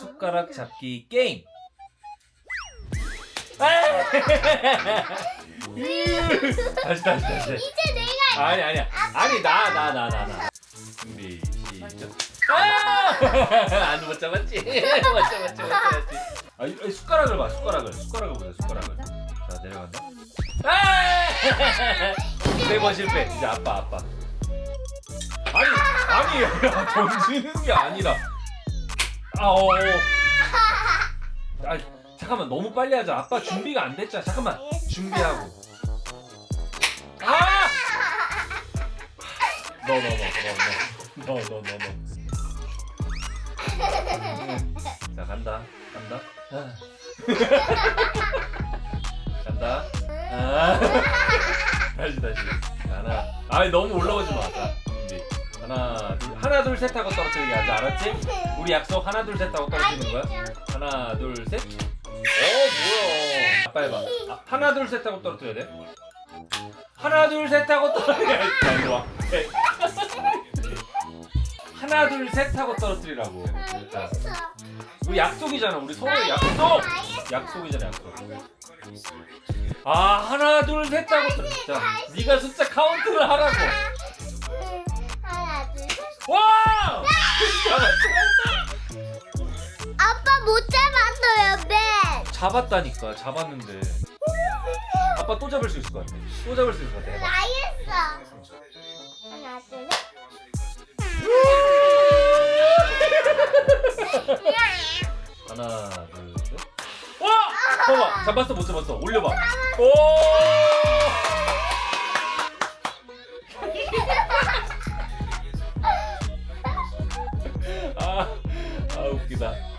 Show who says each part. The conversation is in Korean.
Speaker 1: 숟가락 잡기 게임. 아! 다시 다시 다시.
Speaker 2: 이제 내가
Speaker 1: 아니 아니야. 아니 나 나 나 나 나. 준비 시작. 아! 안못 잡았지. 못 잡았지 못 잡았지. 아 이- 이 숟가락을 봐 숟가락을 숟가락을 보자 숟가락을. 자 내려간다. 아! 세번 실패. 이제 아빠 아빠. 아니 아니 야, 던지는 게 아니라. 아오. 아, 잠깐만 너무 빨리 하자. 아빠 준비가 안 됐잖아. 잠깐만 준비하고. 아! 너, 너, 너, 너, 너, 너, 너, 너. 자 간다, 간다. 간다. 아. 다시 다시. 하나. 아, 너무 올라오지 마. 자. 하나 둘 하나 둘 셋 하고 떨어뜨리게 하자 알았지? 우리 약속 하나 둘 셋 하고 떨어뜨리는 거야? 하나 둘셋어 뭐야? 아빠 해봐. 아, 하나 둘 셋 하고 떨어뜨려야 돼? 하나 둘 셋 하고 떨어뜨려 자 이리 와 네. 하나 둘 셋 하고 떨어뜨리라고. 자. 우리 약속이잖아 우리 서로 약속. 약속이잖아 약속. 아 하나 둘 셋 하고 떨어뜨려. 자 네가 숫자 카운트를 하라고. 와
Speaker 2: 아빠 못 잡았어요 맨.
Speaker 1: 잡았다니까 잡았는데 아빠 또 잡을 수 있을 것 같아 또 잡을 수 있을 것 같아.
Speaker 2: 알겠어. 하나 둘 셋.
Speaker 1: 하나 둘셋 와! 봐봐 잡았어 못 잡았어 올려봐 오! that.